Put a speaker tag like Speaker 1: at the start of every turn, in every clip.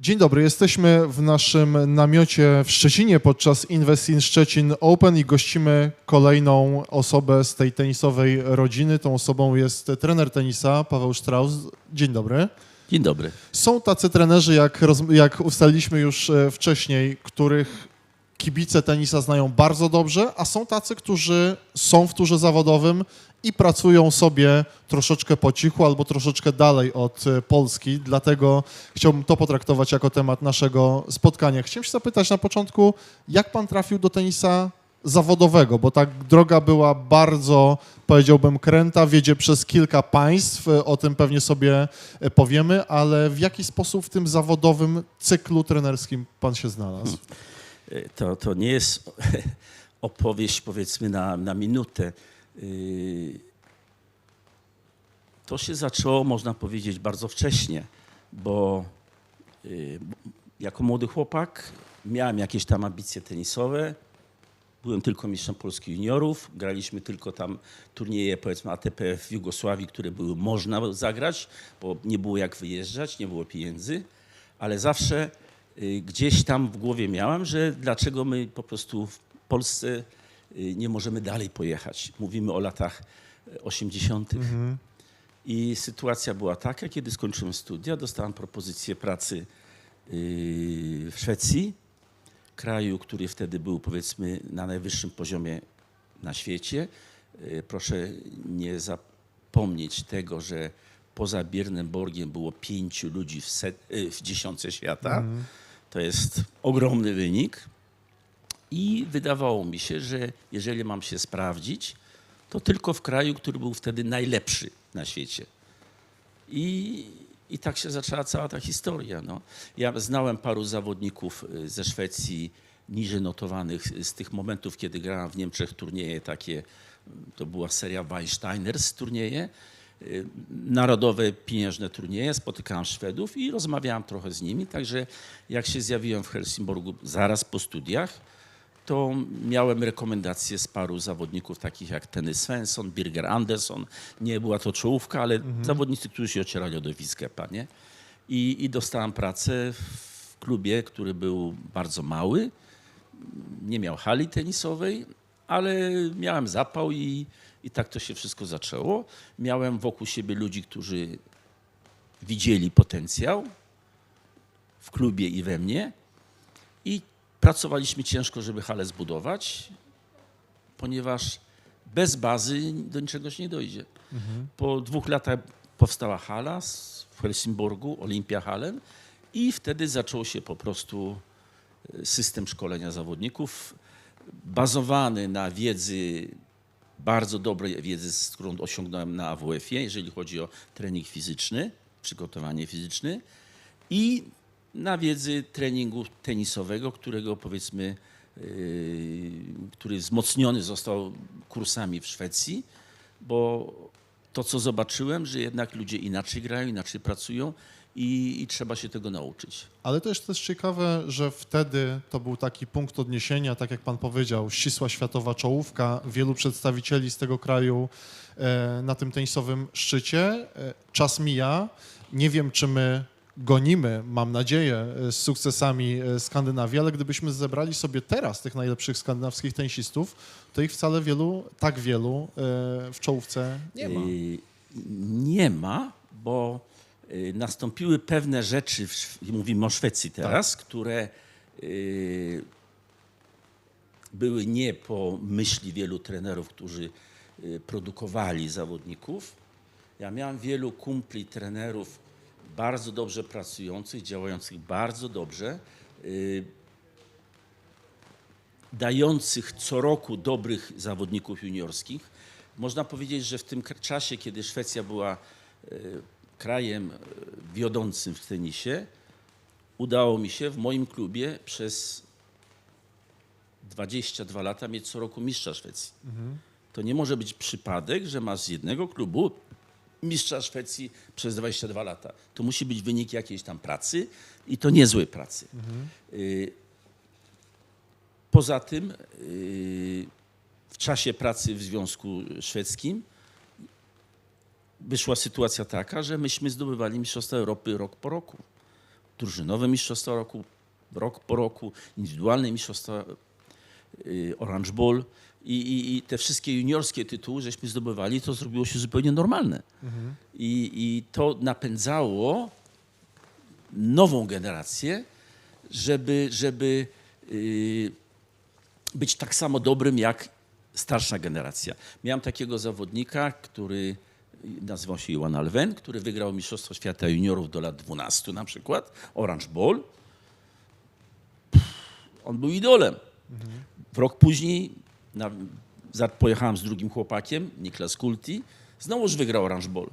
Speaker 1: Dzień dobry, jesteśmy w naszym namiocie w Szczecinie podczas Invest in Szczecin Open i gościmy kolejną osobę z tej tenisowej rodziny. Tą osobą jest trener tenisa Paweł Strauss. Dzień dobry.
Speaker 2: Dzień dobry.
Speaker 1: Są tacy trenerzy, jak, jak ustaliliśmy już e, wcześniej, których kibice tenisa znają bardzo dobrze, a są tacy, którzy są w turze zawodowym i pracują sobie troszeczkę po cichu albo troszeczkę dalej od e, Polski. Dlatego chciałbym to potraktować jako temat naszego spotkania. Chciałem się zapytać na początku, jak pan trafił do tenisa zawodowego, bo ta droga była bardzo, powiedziałbym, kręta, wiedzie przez kilka państw, e, o tym pewnie sobie e, powiemy, ale w jaki sposób w tym zawodowym cyklu trenerskim pan się znalazł?
Speaker 2: Y, To, to nie jest opowieść, powiedzmy, na, na minutę. Y, To się zaczęło, można powiedzieć, bardzo wcześnie, bo y, jako młody chłopak miałem jakieś tam ambicje tenisowe. Byłem tylko mistrzem Polski juniorów. Graliśmy tylko tam turnieje, powiedzmy, ATP w Jugosławii, które były można zagrać, bo nie było jak wyjeżdżać, nie było pieniędzy, ale zawsze gdzieś tam w głowie miałem, że dlaczego my po prostu w Polsce y, nie możemy dalej pojechać. Mówimy o latach y, 80. I sytuacja była taka, kiedy skończyłem studia, dostałem propozycję pracy w Szwecji, kraju, który wtedy był powiedzmy na najwyższym poziomie na świecie. Proszę nie zapomnieć tego, że poza Biernemborgiem było pięciu ludzi w, set, yy, w dziesiątce świata. To jest ogromny wynik. I wydawało mi się, że jeżeli mam się sprawdzić, to tylko w kraju, który był wtedy najlepszy na świecie. I, i tak się zaczęła cała ta historia. No. Ja znałem paru zawodników y, ze Szwecji, niżej notowanych y, z tych momentów, kiedy grałem w Niemczech turnieje takie, y, to była seria Weinsteiners turnieje, y, narodowe pieniężne turnieje, spotykałem Szwedów i rozmawiałem trochę z nimi, także jak się zjawiłem w Helsingborgu zaraz po studiach, to miałem rekomendacje z paru zawodników takich jak Tenny Svensson, Birger Andersson. Nie była to czołówka, ale zawodnicy, którzy się ocierali od Wiskepa, nie? I, I dostałem pracę w klubie, który był bardzo mały. Nie miał hali tenisowej, ale miałem zapał i, i tak to się wszystko zaczęło. Miałem wokół siebie ludzi, którzy widzieli potencjał w klubie i we mnie. I pracowaliśmy ciężko, żeby halę zbudować, ponieważ bez bazy do niczego się nie dojdzie. Po dwóch latach powstała hala w Helsingborgu, Olimpia Hallen i wtedy zaczął się po prostu e, system szkolenia zawodników bazowany na wiedzy, bardzo dobrej wiedzy, z którą osiągnąłem na AWF-ie, jeżeli chodzi o trening fizyczny, przygotowanie fizyczne i na wiedzy treningu tenisowego, którego powiedzmy, yy, który wzmocniony został kursami w Szwecji, bo to, co zobaczyłem, że jednak ludzie inaczej grają, inaczej pracują i, i trzeba się tego nauczyć.
Speaker 1: Ale to jest też ciekawe, że wtedy to był taki punkt odniesienia, tak jak pan powiedział, ścisła światowa czołówka, wielu przedstawicieli z tego kraju e, na tym tenisowym szczycie. E, czas mija. Nie wiem, czy my gonimy, mam nadzieję, z sukcesami e, Skandynawii, ale gdybyśmy zebrali sobie teraz tych najlepszych skandynawskich tenisistów, to ich wcale wielu, tak wielu w czołówce nie ma.
Speaker 2: Nie ma, bo nastąpiły pewne rzeczy, mówimy o Szwecji teraz, które yy, były nie po myśli wielu trenerów, którzy yy, produkowali zawodników. Ja miałem wielu kumpli trenerów bardzo dobrze pracujących, działających bardzo dobrze, dających co roku dobrych zawodników juniorskich. Można powiedzieć, że w tym czasie, kiedy Szwecja była krajem e, wiodącym w tenisie, udało mi się w moim klubie przez 22 lata mieć co roku mistrza Szwecji. To nie może być przypadek, że masz z jednego klubu mistrza Szwecji przez 22 lata. To musi być wynik jakiejś tam pracy i to niezłej pracy. Y, Poza tym y, w czasie pracy w Związku Szwedzkim wyszła sytuacja taka, że myśmy zdobywali Mistrzostwa Europy rok po roku. drużynowe mistrzostwa roku, rok po roku, indywidualne mistrzostwa y, Orange Bowl i, i, i te wszystkie juniorskie tytuły, żeśmy zdobywali, to zrobiło się zupełnie normalne. I, I to napędzało nową generację, żeby, żeby y, być tak samo dobrym jak starsza generacja. Miałem takiego zawodnika, który nazywał się Iwan Alven, który wygrał Mistrzostwo Świata Juniorów do lat 12 na przykład, Orange Bowl. On był idolem. W rok później na, pojechałem z drugim chłopakiem, Niklas Kulti, znowuż wygrał Orange Bowl.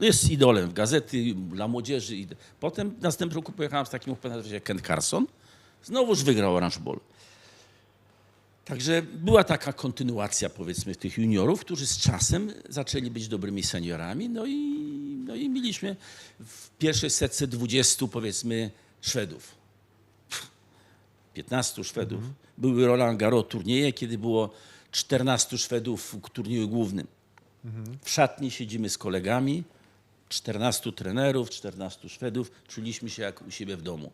Speaker 2: Jest idolem w gazety dla młodzieży. Potem w następnym roku pojechałem z takim chłopakiem, nazywa się Ken Carson, znowuż wygrał Orange Bowl. Także była taka kontynuacja, powiedzmy, tych juniorów, którzy z czasem zaczęli być dobrymi seniorami. No i, no i mieliśmy w pierwszej setce 20, powiedzmy, Szwedów. 15 Szwedów. Były Roland Garros turnieje, kiedy było 14 Szwedów w turnieju głównym. W szatni siedzimy z kolegami, 14 trenerów, 14 Szwedów, czuliśmy się jak u siebie w domu.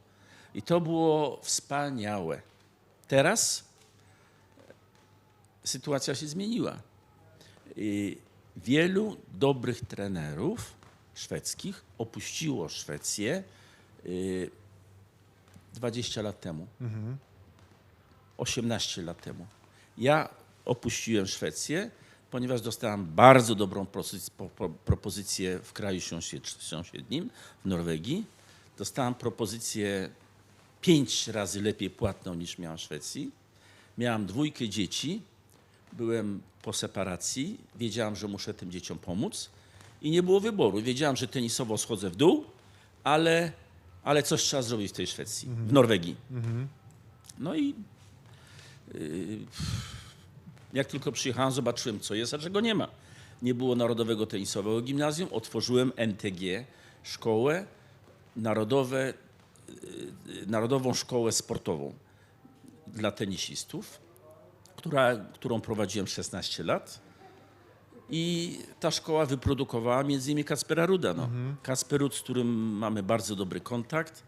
Speaker 2: I to było wspaniałe. Teraz sytuacja się zmieniła. Wielu dobrych trenerów szwedzkich opuściło Szwecję y, 20 lat temu. 18 lat temu. Ja opuściłem Szwecję, ponieważ dostałem bardzo dobrą propozycję w kraju sąsied- sąsiednim, w Norwegii. Dostałem propozycję pięć razy lepiej płatną niż miałem w Szwecji. Miałem dwójkę dzieci, byłem po separacji, wiedziałem, że muszę tym dzieciom pomóc i nie było wyboru. Wiedziałem, że tenisowo schodzę w dół, ale, ale coś trzeba zrobić w tej Szwecji, w Norwegii. No i yy, jak tylko przyjechałem, zobaczyłem, co jest, a czego nie ma. Nie było Narodowego Tenisowego Gimnazjum, otworzyłem NTG, szkołę, narodowe, yy, Narodową Szkołę Sportową dla tenisistów, która, którą prowadziłem 16 lat. I ta szkoła wyprodukowała między innymi Kacpera Ruda. No. Kacper Rud, z którym mamy bardzo dobry kontakt.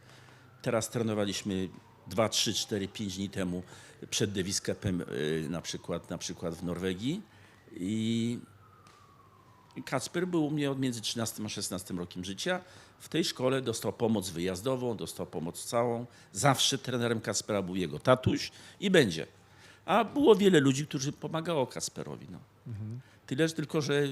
Speaker 2: Teraz trenowaliśmy 2, 3, 4, 5 dni temu przed Davis Cupem y, na przykład, na przykład w Norwegii. I Kacper był u mnie od między 13 a 16 rokiem życia. W tej szkole dostał pomoc wyjazdową, dostał pomoc całą. Zawsze trenerem Kacpera był jego tatuś i będzie. A było wiele ludzi, którzy pomagało Kacperowi. No. Tyle że tylko, że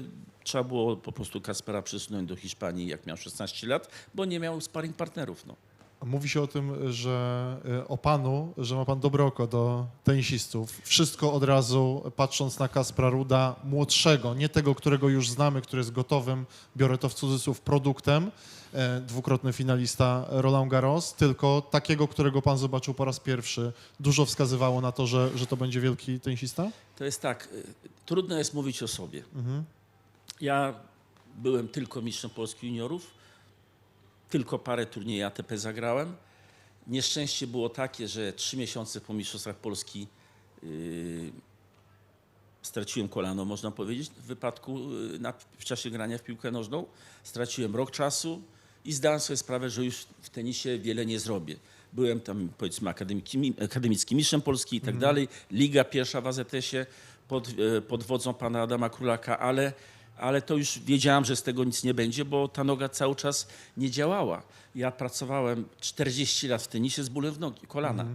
Speaker 2: trzeba było po prostu Kacpera przesunąć do Hiszpanii, jak miał 16 lat, bo nie miał sparring partnerów. No.
Speaker 1: Mówi się o tym, że y, o panu, że ma pan dobre oko do tenisistów. Wszystko od razu, patrząc na Kaspra Ruda, młodszego, nie tego, którego już znamy, który jest gotowym, biorę to w cudzysłów, produktem, e, dwukrotny finalista Roland Garros, tylko takiego, którego pan zobaczył po raz pierwszy. Dużo wskazywało na to, że, że to będzie wielki tenisista?
Speaker 2: To jest tak, y, trudno jest mówić o sobie. Ja byłem tylko mistrzem Polski juniorów, tylko parę turniejów ATP zagrałem. Nieszczęście było takie, że trzy miesiące po mistrzostwach Polski yy, straciłem kolano, można powiedzieć, w wypadku yy, na, w czasie grania w piłkę nożną. Straciłem rok czasu i zdałem sobie sprawę, że już w tenisie wiele nie zrobię. Byłem tam, powiedzmy, akademickim, mistrzem Polski i tak dalej. Liga pierwsza w AZS-ie pod, e, pod wodzą pana Adama Królaka, ale, ale to już wiedziałam, że z tego nic nie będzie, bo ta noga cały czas nie działała. Ja pracowałem 40 lat w tenisie z bólem w nogi, kolana.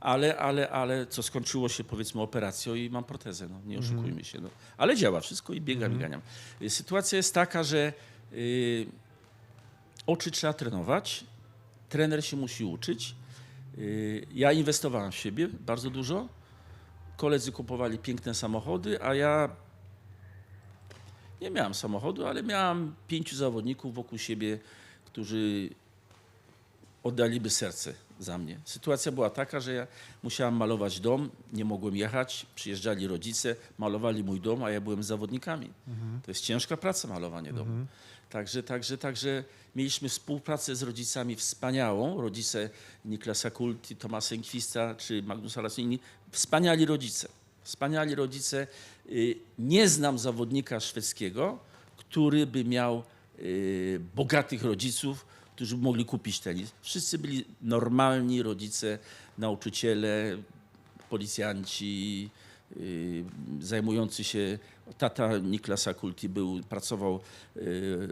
Speaker 2: Ale, ale, ale co skończyło się powiedzmy operacją i mam protezę, no, nie oszukujmy się. No. Ale działa wszystko i biegam i ganiam. Y, Sytuacja jest taka, że y, oczy trzeba trenować, trener się musi uczyć. Y, Ja inwestowałem w siebie bardzo dużo. Koledzy kupowali piękne samochody, a ja nie miałem samochodu, ale miałem pięciu zawodników wokół siebie, którzy oddaliby serce za mnie. Sytuacja była taka, że ja musiałem malować dom, nie mogłem jechać, przyjeżdżali rodzice, malowali mój dom, a ja byłem zawodnikami. To jest ciężka praca malowanie domu. Także, także, także mieliśmy współpracę z rodzicami wspaniałą. Rodzice Niklasa Kulti, Tomasa Inkwista czy Magnusa Lassini. Wspaniali rodzice. Wspaniali rodzice. Y, Nie znam zawodnika szwedzkiego, który by miał y, bogatych rodziców, którzy mogli kupić tenis. Wszyscy byli normalni rodzice, nauczyciele, policjanci, zajmujący się. Tata Niklasa Kulti był, pracował y,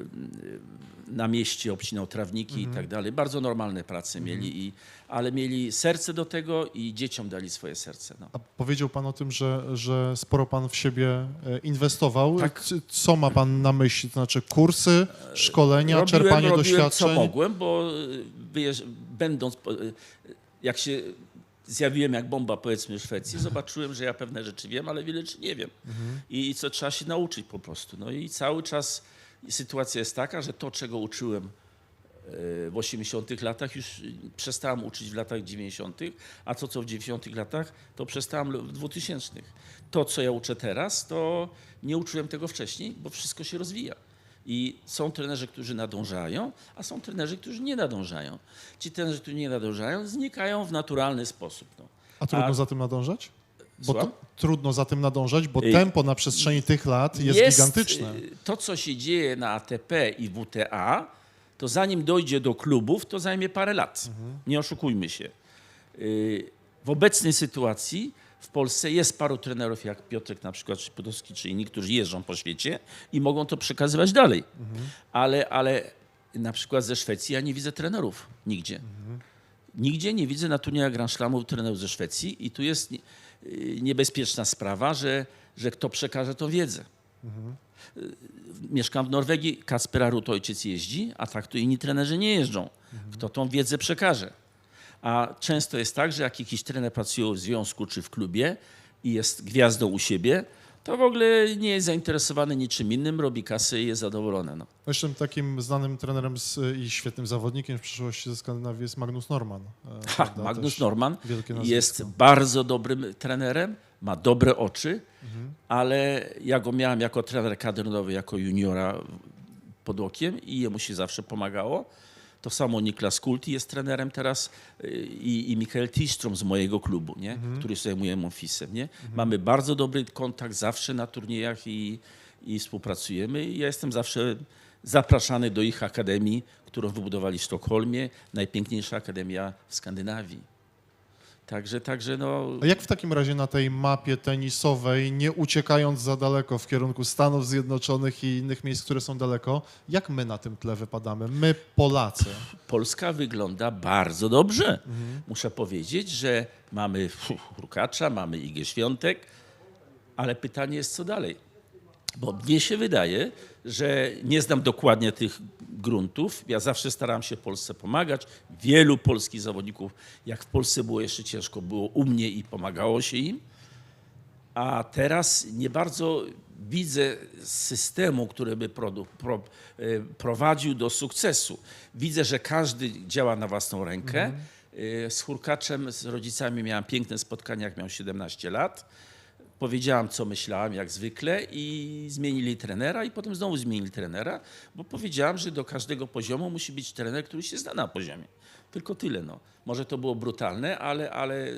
Speaker 2: na mieście, obcinał trawniki i tak dalej. Bardzo normalne prace mieli, i, ale mieli serce do tego i dzieciom dali swoje serce. No.
Speaker 1: A powiedział pan o tym, że, że sporo pan w siebie e, inwestował.
Speaker 2: Tak.
Speaker 1: Co ma pan na myśli? To znaczy kursy, szkolenia, czerpanie
Speaker 2: robiłem,
Speaker 1: doświadczeń?
Speaker 2: co mogłem, bo y, wyjeżdż- będąc, y, jak się zjawiłem jak bomba powiedzmy w Szwecji, zobaczyłem, że ja pewne rzeczy wiem, ale wiele rzeczy nie wiem. I co trzeba się nauczyć po prostu. No i cały czas sytuacja jest taka, że to, czego uczyłem y, w 80 latach już przestałem uczyć w latach 90., a to, co w 90 latach, to przestałem w 2000. To, co ja uczę teraz, to nie uczyłem tego wcześniej, bo wszystko się rozwija. I są trenerzy, którzy nadążają, a są trenerzy, którzy nie nadążają. Ci trenerzy, którzy nie nadążają, znikają w naturalny sposób. No.
Speaker 1: A trudno
Speaker 2: A-
Speaker 1: za tym nadążać? Bo to, trudno za tym nadążać, bo
Speaker 2: Y,
Speaker 1: tempo na przestrzeni tych lat jest, gigantyczne.
Speaker 2: y, To, co się dzieje na ATP i WTA, to zanim dojdzie do klubów, to zajmie parę lat.
Speaker 1: Mhm.
Speaker 2: Nie oszukujmy się. Y, W obecnej sytuacji w Polsce jest paru trenerów, jak Piotrek na przykład, czy Podolski, czy inni, którzy jeżdżą po świecie i mogą to przekazywać dalej.
Speaker 1: Mhm.
Speaker 2: Ale, ale na przykład ze Szwecji ja nie widzę trenerów nigdzie.
Speaker 1: Mhm.
Speaker 2: Nigdzie nie widzę na turniejach Grand Slamu trenerów ze Szwecji i tu jest y, niebezpieczna sprawa, że, że kto przekaże tą wiedzę. Y, Mieszkam w Norwegii, Kasper Arut ojciec jeździ, a tak to inni trenerzy nie jeżdżą. Kto tą wiedzę przekaże? A często jest tak, że jak jakiś trener pracuje w związku czy w klubie i jest gwiazdą u siebie, to w ogóle nie jest zainteresowany niczym innym, robi kasę i jest zadowolony. No.
Speaker 1: Jeszcze takim znanym trenerem z, i świetnym zawodnikiem w przyszłości ze Skandynawii jest Magnus Norman. e,
Speaker 2: Ha? Magnus
Speaker 1: Też
Speaker 2: Norman jest bardzo dobrym trenerem, ma dobre oczy, ale ja go miałem jako trener kadrowy, jako juniora pod okiem i jemu się zawsze pomagało. To samo Niklas Kulti jest trenerem teraz y, i, i Mikael Tistrom z mojego klubu, nie? który się zajmuje Monfisem. Nie? Mamy bardzo dobry kontakt zawsze na turniejach i, i współpracujemy. I ja jestem zawsze zapraszany do ich akademii, którą wybudowali w Sztokholmie, najpiękniejsza akademia w Skandynawii. Także, także no,
Speaker 1: A jak w takim razie na tej mapie tenisowej, nie uciekając za daleko w kierunku Stanów Zjednoczonych i innych miejsc, które są daleko, jak my na tym tle wypadamy? My, Polacy.
Speaker 2: Polska wygląda bardzo dobrze. Muszę powiedzieć, że mamy Hurkacza, mamy Igę Świątek, ale pytanie jest, co dalej? Bo mnie się wydaje, że nie znam dokładnie tych gruntów. Ja zawsze starałem się Polsce pomagać. Wielu polskich zawodników, jak w Polsce było jeszcze ciężko, było u mnie i pomagało się im. A teraz nie bardzo widzę systemu, który by pro, e, prowadził do sukcesu. Widzę, że każdy działa na własną rękę. E, Z Hurkaczem, z rodzicami miałem piękne spotkania, jak miał 17 lat. Powiedziałam, co myślałam, jak zwykle, i zmienili trenera, i potem znowu zmienili trenera, bo powiedziałam, że do każdego poziomu musi być trener, który się zna na poziomie. Tylko tyle. No. Może to było brutalne, ale, ale yy,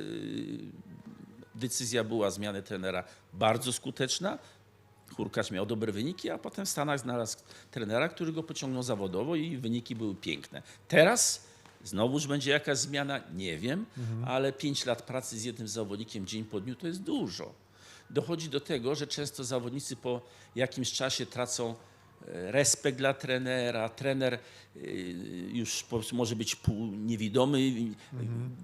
Speaker 2: decyzja była zmiany trenera bardzo skuteczna. Hurkacz miał dobre wyniki, a potem w Stanach znalazł trenera, który go pociągnął zawodowo i wyniki były piękne. Teraz znowuż będzie jakaś zmiana, nie wiem, ale pięć lat pracy z jednym zawodnikiem dzień po dniu to jest dużo. Dochodzi do tego, że często zawodnicy po jakimś czasie tracą e, respekt dla trenera, trener y, już może być pół niewidomy, y,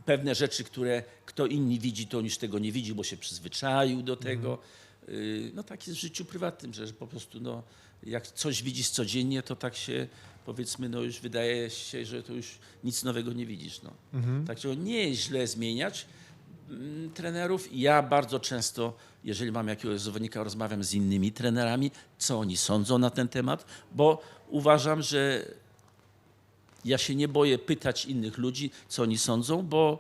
Speaker 2: pewne rzeczy, które kto inni widzi, to on już tego nie widzi, bo się przyzwyczaił do tego. Y, No tak jest w życiu prywatnym, że po prostu no, jak coś widzisz codziennie, to tak się powiedzmy, no już wydaje się, że to już nic nowego nie widzisz. No. Także nie jest źle zmieniać trenerów. Ja bardzo często, jeżeli mam jakiegoś zawodnika, rozmawiam z innymi trenerami, co oni sądzą na ten temat, bo uważam, że ja się nie boję pytać innych ludzi, co oni sądzą, bo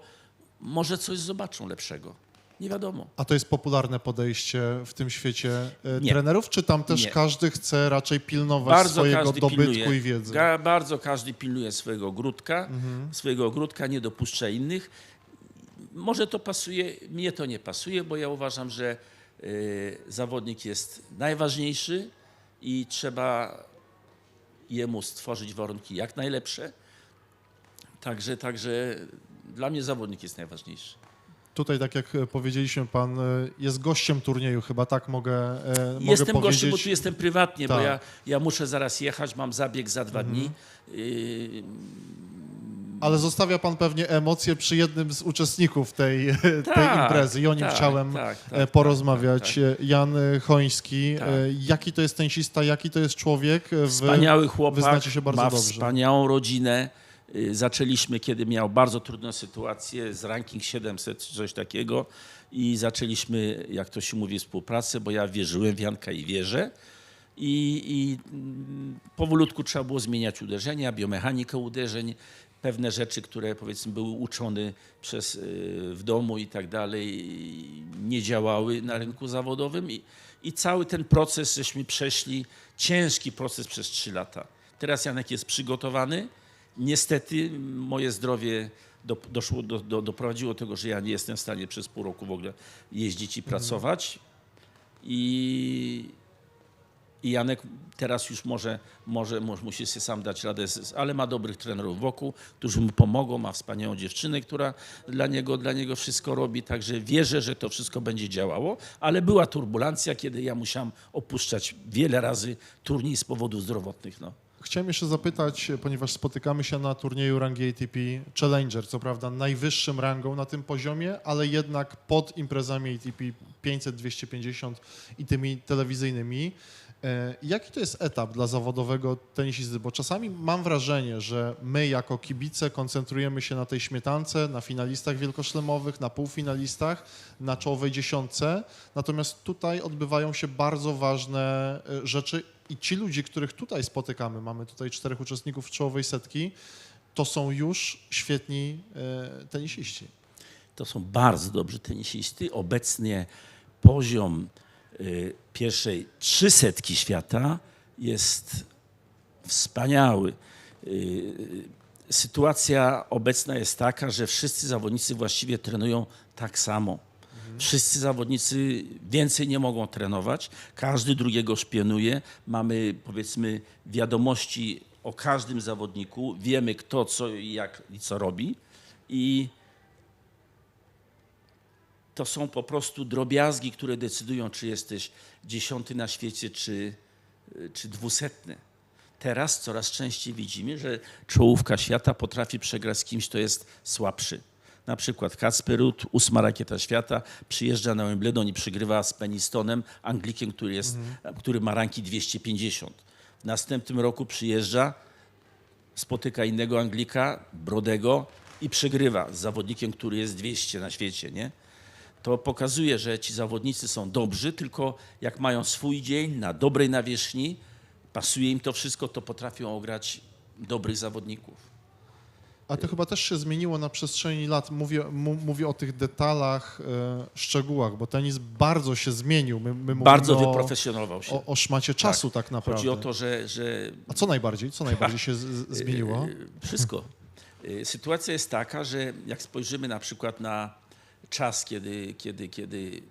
Speaker 2: może coś zobaczą lepszego. Nie wiadomo.
Speaker 1: A to jest popularne podejście w tym świecie e,
Speaker 2: Nie.
Speaker 1: trenerów, czy tam też
Speaker 2: Nie.
Speaker 1: każdy chce raczej pilnować
Speaker 2: Bardzo
Speaker 1: swojego dobytku
Speaker 2: pilnuje,
Speaker 1: i wiedzy?
Speaker 2: Bardzo każdy pilnuje swojego ogródka,
Speaker 1: Mhm.
Speaker 2: swojego ogródka, nie dopuszcza innych. Może to pasuje, mnie to nie pasuje, bo ja uważam, że y, zawodnik jest najważniejszy i trzeba jemu stworzyć warunki jak najlepsze. Także, także dla mnie zawodnik jest najważniejszy.
Speaker 1: Tutaj, tak jak e, powiedzieliśmy, pan e, jest gościem turnieju, chyba tak mogę, e, mogę
Speaker 2: Jestem
Speaker 1: powiedzieć.
Speaker 2: gościem, bo tu jestem prywatnie, bo
Speaker 1: Tak.
Speaker 2: ja, ja muszę zaraz jechać, mam zabieg za dwa dni.
Speaker 1: Mhm.
Speaker 2: Yy,
Speaker 1: Ale zostawia pan pewnie emocje przy jednym z uczestników tej, tej
Speaker 2: Tak,
Speaker 1: imprezy i o nim
Speaker 2: tak,
Speaker 1: chciałem
Speaker 2: tak, tak,
Speaker 1: e, porozmawiać.
Speaker 2: tak,
Speaker 1: E, Jan Choński,
Speaker 2: Tak.
Speaker 1: e, jaki to jest tenisista, jaki to jest człowiek? Wy
Speaker 2: Wspaniały chłopak,
Speaker 1: wyznacie się bardzo
Speaker 2: ma
Speaker 1: dobrze.
Speaker 2: wspaniałą rodzinę. Y, Zaczęliśmy, kiedy miał bardzo trudną sytuację, z ranking 700 czy coś takiego i zaczęliśmy, jak to się mówi, współpracę, bo ja wierzyłem w Janka i wierzę. I, i mm, powolutku trzeba było zmieniać uderzenia, biomechanikę uderzeń, pewne rzeczy, które powiedzmy były uczone przez, y, w domu i tak dalej, nie działały na rynku zawodowym i, i cały ten proces żeśmy przeszli, ciężki proces przez trzy lata. Teraz Janek jest przygotowany. Niestety moje zdrowie do, doszło, do, do, doprowadziło do tego, że ja nie jestem w stanie przez pół roku w ogóle jeździć i pracować. I, i Janek teraz już może, może, może musi sobie sam dać radę, ale ma dobrych trenerów wokół, którzy mu pomogą. Ma wspaniałą dziewczynę, która dla niego, dla niego wszystko robi. Także wierzę, że to wszystko będzie działało. Ale była turbulencja, kiedy ja musiałem opuszczać wiele razy turniej z powodów zdrowotnych. No.
Speaker 1: Chciałem jeszcze zapytać, ponieważ spotykamy się na turnieju rangi ATP Challenger, co prawda najwyższym rangą na tym poziomie, ale jednak pod imprezami ATP 500, 250 i tymi telewizyjnymi. E, Jaki to jest etap dla zawodowego tenisisty? Bo czasami mam wrażenie, że my jako kibice koncentrujemy się na tej śmietance, na finalistach wielkoszlemowych, na półfinalistach, na czołowej dziesiątce, natomiast tutaj odbywają się bardzo ważne e, rzeczy i ci ludzie, których tutaj spotykamy, mamy tutaj czterech uczestników czołowej setki, to są już świetni e, tenisiści.
Speaker 2: To są bardzo dobrzy tenisisty. Obecnie poziom pierwszej trzysetki świata jest wspaniały. Y, sytuacja obecna jest taka, że wszyscy zawodnicy właściwie trenują tak samo. Wszyscy zawodnicy więcej nie mogą trenować, każdy drugiego szpienuje. Mamy powiedzmy wiadomości o każdym zawodniku, wiemy kto co i jak i co robi i to są po prostu drobiazgi, które decydują, czy jesteś dziesiąty na świecie, czy, czy dwusetny. Teraz coraz częściej widzimy, że czołówka świata potrafi przegrać z kimś, kto jest słabszy. Na przykład Kacper Ruud, ósma rakieta świata, przyjeżdża na Wimbledon i przegrywa z Penistonem, Anglikiem, który, jest, który ma ranki 250. W następnym roku przyjeżdża, spotyka innego Anglika, Brodego i przegrywa z zawodnikiem, który jest 200 na świecie, nie? To pokazuje, że ci zawodnicy są dobrzy, tylko jak mają swój dzień na dobrej nawierzchni, pasuje im to wszystko, to potrafią ograć dobrych zawodników.
Speaker 1: A to chyba też się zmieniło na przestrzeni lat. Mówię, mówię o tych detalach, e, szczegółach, bo tenis bardzo się zmienił. My, my
Speaker 2: Bardzo wyprofesjonował się.
Speaker 1: o, o szmacie czasu tak, naprawdę.
Speaker 2: Chodzi o to, że, że
Speaker 1: A co najbardziej? Co najbardziej się z, zmieniło?
Speaker 2: E, Wszystko. E, Sytuacja jest taka, że jak spojrzymy na przykład na czas, kiedy, kiedy, kiedy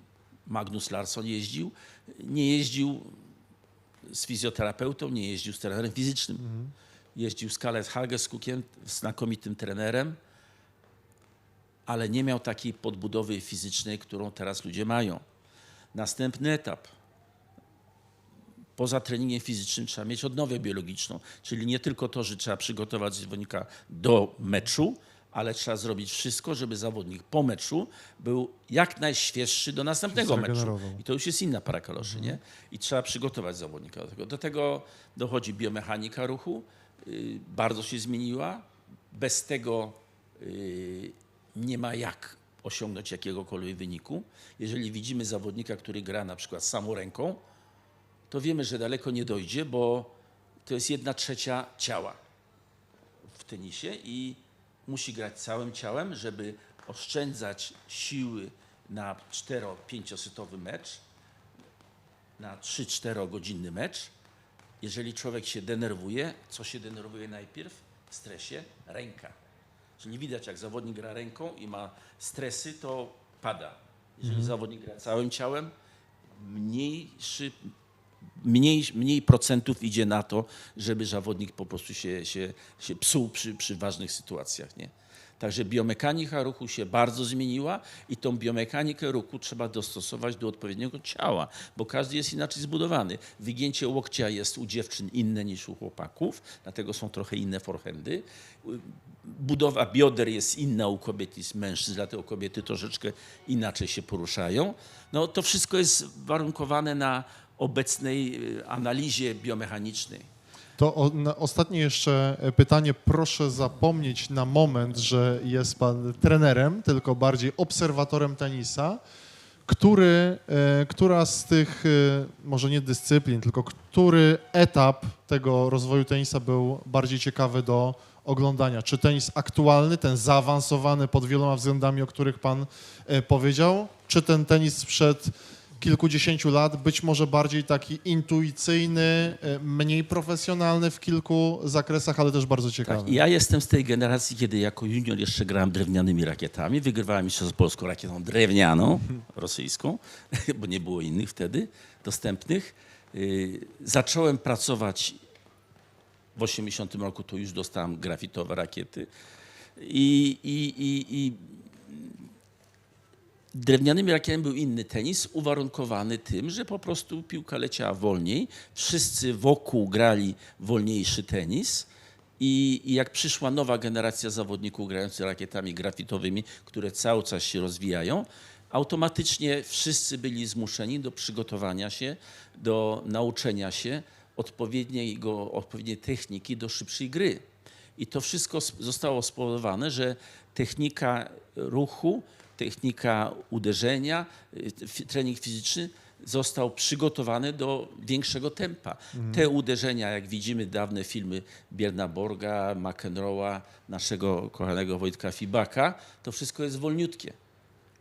Speaker 2: Magnus Larsson jeździł, nie jeździł z fizjoterapeutą, nie jeździł z trenerem fizycznym. Jeździł z Khaled Hageskukiem, znakomitym trenerem, ale nie miał takiej podbudowy fizycznej, którą teraz ludzie mają. Następny etap poza treningiem fizycznym trzeba mieć odnowę biologiczną, czyli nie tylko to, że trzeba przygotować zawodnika do meczu, ale trzeba zrobić wszystko, żeby zawodnik po meczu był jak najświeższy do następnego meczu. I to już jest inna para kaloszy, nie? I trzeba przygotować zawodnika do tego. Do tego dochodzi biomechanika ruchu, yy, bardzo się zmieniła. Bez tego yy, nie ma jak osiągnąć jakiegokolwiek wyniku. Jeżeli widzimy zawodnika, który gra na przykład samą ręką, to wiemy, że daleko nie dojdzie, bo to jest jedna trzecia ciała w tenisie i musi grać całym ciałem, żeby oszczędzać siły na 4-5 setowy mecz, na 3-4 godzinny mecz. Jeżeli człowiek się denerwuje, co się denerwuje najpierw? W stresie ręka. Czyli widać, jak zawodnik gra ręką i ma stresy, to pada. Jeżeli zawodnik gra całym ciałem, mniejszy mniej, mniej procentów idzie na to, żeby zawodnik po prostu się, się, się psuł przy, przy ważnych sytuacjach. Nie? Także biomechanika ruchu się bardzo zmieniła i tą biomechanikę ruchu trzeba dostosować do odpowiedniego ciała, bo każdy jest inaczej zbudowany. Wygięcie łokcia jest u dziewczyn inne niż u chłopaków, dlatego są trochę inne forehandy. Budowa bioder jest inna u kobiet niż mężczyzn, dlatego kobiety troszeczkę inaczej się poruszają. No, to wszystko jest warunkowane na obecnej y, analizie biomechanicznej.
Speaker 1: To o, ostatnie jeszcze e, pytanie. Proszę zapomnieć na moment, że jest pan trenerem, tylko bardziej obserwatorem tenisa. Który, e, która z tych, e, może nie dyscyplin, tylko który etap tego rozwoju tenisa był bardziej ciekawy do oglądania? Czy tenis aktualny, ten zaawansowany pod wieloma względami, o których pan powiedział, czy ten tenis sprzed kilkudziesięciu lat, być może bardziej taki intuicyjny, e, mniej profesjonalny w kilku zakresach, ale też bardzo ciekawy.
Speaker 2: Tak, ja jestem z tej generacji, kiedy jako junior jeszcze grałem drewnianymi rakietami. Wygrywałem jeszcze z polską rakietą drewnianą, rosyjską, bo nie było innych wtedy dostępnych. Yy, Zacząłem pracować w 80 roku, to już dostałem grafitowe rakiety. I, i, i, i drewnianymi rakietami był inny tenis, uwarunkowany tym, że po prostu piłka leciała wolniej. Wszyscy wokół grali wolniejszy tenis. I, I jak przyszła nowa generacja zawodników grających rakietami grafitowymi, które cały czas się rozwijają, automatycznie wszyscy byli zmuszeni do przygotowania się, do nauczenia się odpowiedniego, odpowiedniej techniki do szybszej gry. I to wszystko zostało spowodowane, że technika ruchu, technika uderzenia, y, trening fizyczny został przygotowany do większego tempa. Te uderzenia, jak widzimy dawne filmy Bierna Borga, McEnroe'a, naszego kochanego Wojtka Fibaka, to wszystko jest wolniutkie.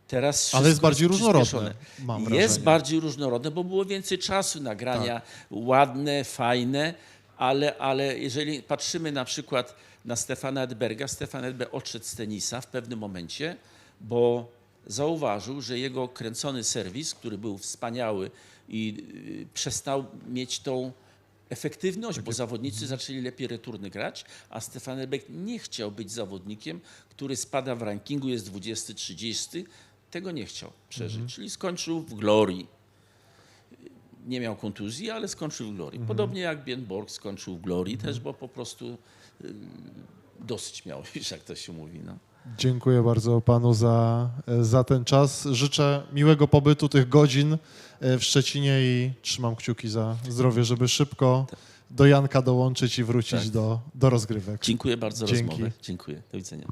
Speaker 2: Teraz
Speaker 1: Ale jest bardziej różnorodne,
Speaker 2: przyspieszone.
Speaker 1: mam
Speaker 2: Jest bardziej różnorodne, bo było więcej czasu nagrania ładne, fajne, ale, ale jeżeli patrzymy na przykład na Stefana Edberga, Stefan Edberg odszedł z tenisa w pewnym momencie, bo zauważył, że jego kręcony serwis, który był wspaniały i y, przestał mieć tą efektywność, bo zawodnicy zaczęli lepiej returny grać, a Stefan Edberg nie chciał być zawodnikiem, który spada w rankingu, jest 20-30, tego nie chciał przeżyć, czyli skończył w glorii nie miał kontuzji, ale skończył w Glorii. Podobnie jak Ben Borg skończył w Glorii też, bo po prostu y, dosyć miał, już jak to się mówi. No.
Speaker 1: Dziękuję bardzo panu za, za ten czas. Życzę miłego pobytu tych godzin e, w Szczecinie i trzymam kciuki za zdrowie, żeby szybko do Janka dołączyć i wrócić
Speaker 2: Tak.
Speaker 1: do, do rozgrywek.
Speaker 2: Dziękuję bardzo za
Speaker 1: Dzięki.
Speaker 2: rozmowę. Dziękuję. Do widzenia.